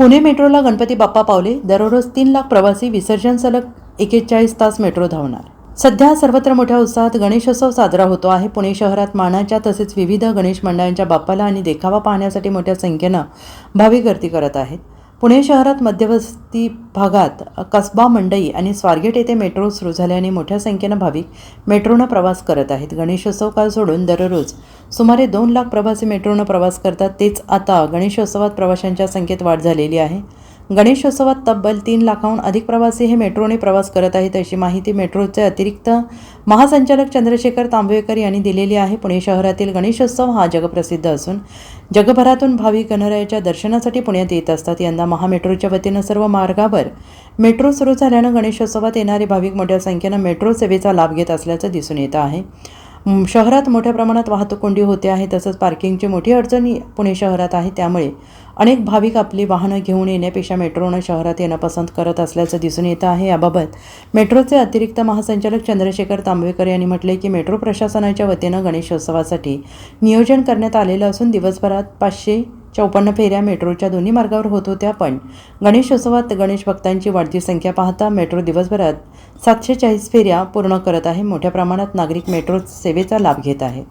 पुणे मेट्रोला गणपती बाप्पा पावले. दररोज तीन लाख प्रवासी विसर्जन सलग एकेचाळीस तास मेट्रो धावणार. सध्या सर्वत्र मोठ्या उत्साहात गणेशोत्सव साजरा होतो आहे. पुणे शहरात मानाच्या तसेच विविध गणेश मंडळांच्या बाप्पाला आणि देखावा पाहण्यासाठी मोठ्या संख्येनं भाविक गर्दी करत आहेत. पुणे शहरात मध्यवस्ती भागात कसबा मंडई आणि स्वारगेट येथे मेट्रो सुरू झाल्याने मोठ्या संख्येनं भाविक मेट्रोनं प्रवास करत आहेत. गणेशोत्सव काल सोडून दररोज सुमारे दोन लाख प्रवासी मेट्रोनं प्रवास करतात. तेच आता गणेशोत्सवात प्रवाशांच्या संख्येत वाढ झालेली आहे. गणेशोत्सवात तब्बल तीन लाखाहून अधिक प्रवासी हे मेट्रोने प्रवास करत आहेत अशी माहिती मेट्रोचे अतिरिक्त महासंचालक चंद्रशेखर तांबवेकर यांनी दिलेली आहे. पुणे शहरातील गणेशोत्सव हा जगप्रसिद्ध असून जगभरातून भाविक गणरायाच्या दर्शनासाठी पुण्यात येत असतात. यंदा महामेट्रोच्या वतीनं सर्व मार्गावर मेट्रो सुरू झाल्यानं गणेशोत्सवात येणारे भाविक मोठ्या संख्येनं मेट्रो सेवेचा लाभ घेत असल्याचं दिसून येत आहे. शहरात मोठ्या प्रमाणात वाहतूक कोंडी होते आहे तसंच पार्किंगची मोठी अडचणी पुणे शहरात आहे. त्यामुळे अनेक भाविक आपली वाहनं घेऊन येण्यापेक्षा मेट्रोनं शहरात येणं पसंत करत असल्याचं दिसून येतं आहे. याबाबत मेट्रोचे अतिरिक्त महासंचालक चंद्रशेखर तांबेकर यांनी म्हटले की मेट्रो प्रशासनाच्या वतीनं गणेशोत्सवासाठी नियोजन करण्यात आलेलं असून दिवसभरात पाचशे चौपन्न फेऱ्या मेट्रोच्या दोन्ही मार्गावर होत होत्या. पण गणेशोत्सवात गणेश भक्तांची वाढती संख्या पाहता मेट्रो दिवसभरात सातशे चाळीस फेऱ्या पूर्ण करत आहे. मोठ्या प्रमाणात नागरिक मेट्रो सेवेचा लाभ घेत आहेत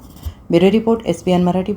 bureau report S P N Marathi